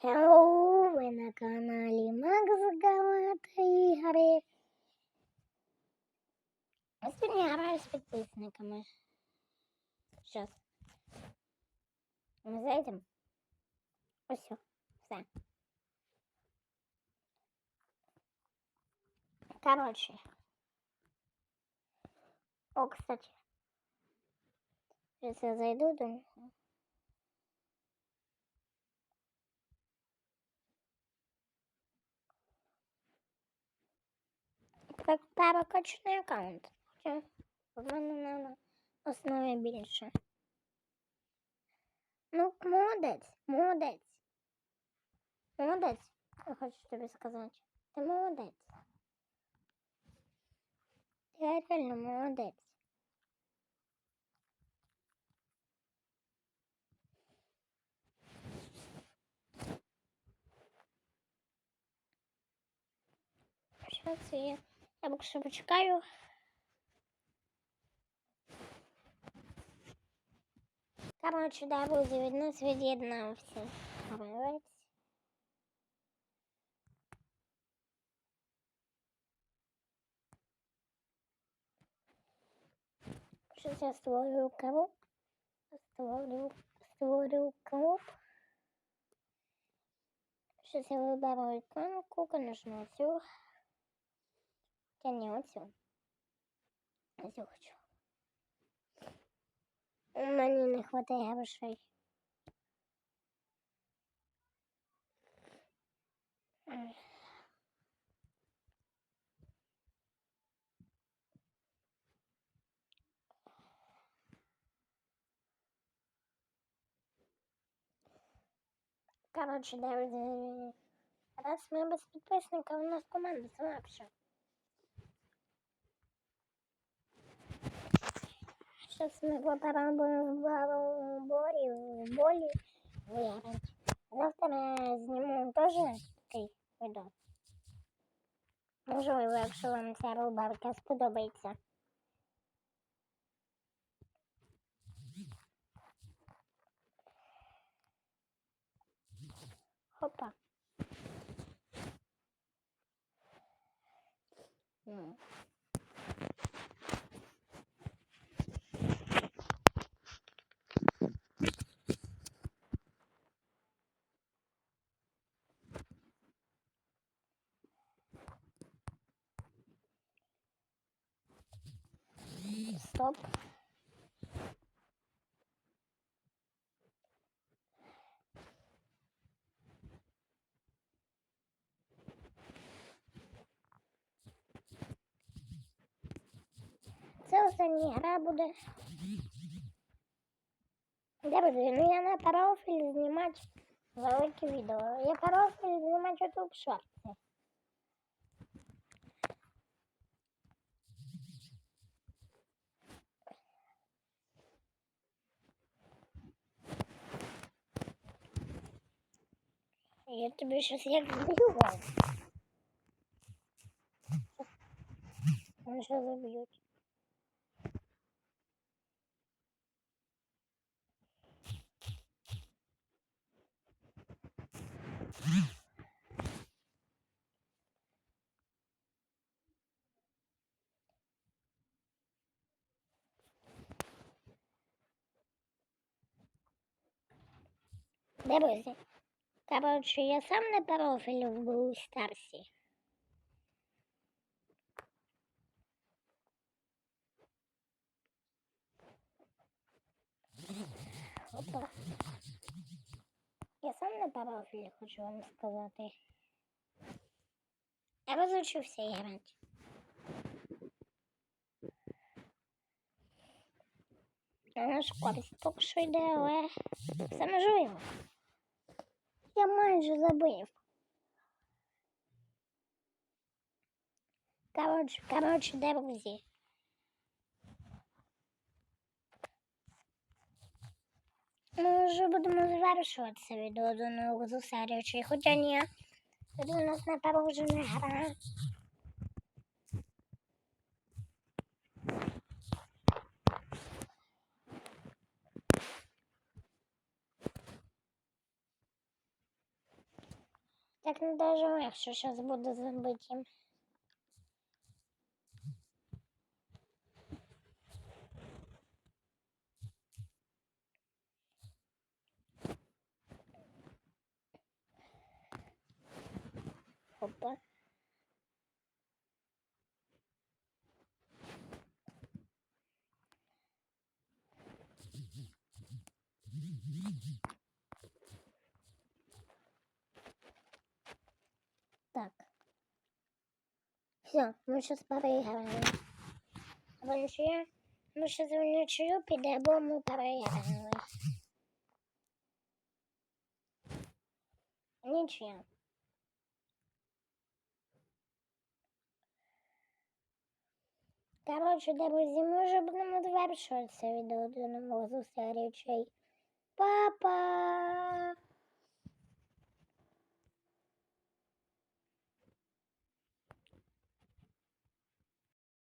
Hello, ви на каналі Макс Галата Ігри. Я сьогодні граю з підписниками. Сейчас. Ми зайдемо. Ось, все. все. Короче. О, кстати. Сейчас я зайду до них. Как перекачаний аккаунт. Хоча в мене на основі більше. Ну, молодець, молодець. Молодець, я хочу тобі сказати. Ти молодець. Ти реально молодець. Що це є? Я поки що почекаю. Коротше, да, друзі, від нас від'єднався. Гравець. Щось я створю клуб. Створю, створю клуб. Щось я виберу іконку, конечно, цю. Я не оцю. Оцю хочу. У мене не хватає грошей. Ай. Короче, друзі, раз ми без підписника, у нас команда слабша. Сейчас мы попробуем в бару-боре, в болі виграти. Завтра зніму теж такий відео. Можливо, якщо вам ця рубарка сподобається. Хопа. Ну. Стоп. Це остання гра буде. Друзі, ну я на профіль знімати велике відео. Я профіль знімати YouTube шорти. Я тобі щось як зб'ю. Вони що заб'ють. Друзі, коротше, я сам на профілі в Brawl Старсі. Опа. Я сам на профілі хочу вам сказати. Я розучився грати. Наш користь поки що йде, але все можливо. Я майже забив. Коротше, коротше, друзі. Ми вже будемо завершувати це відео до нового зустрічі. Хоча ні, тоді у нас напорожена гра. Так не даже зараз буду забитим. Опа. Так. Все, ми зараз переіграємо. Або нічия. Ми зараз в нічию піде, або ми переіграємо. Нічия. Коротше, друзі, ми вже будемо завершувати це відео до нового зустрічей. Па-па!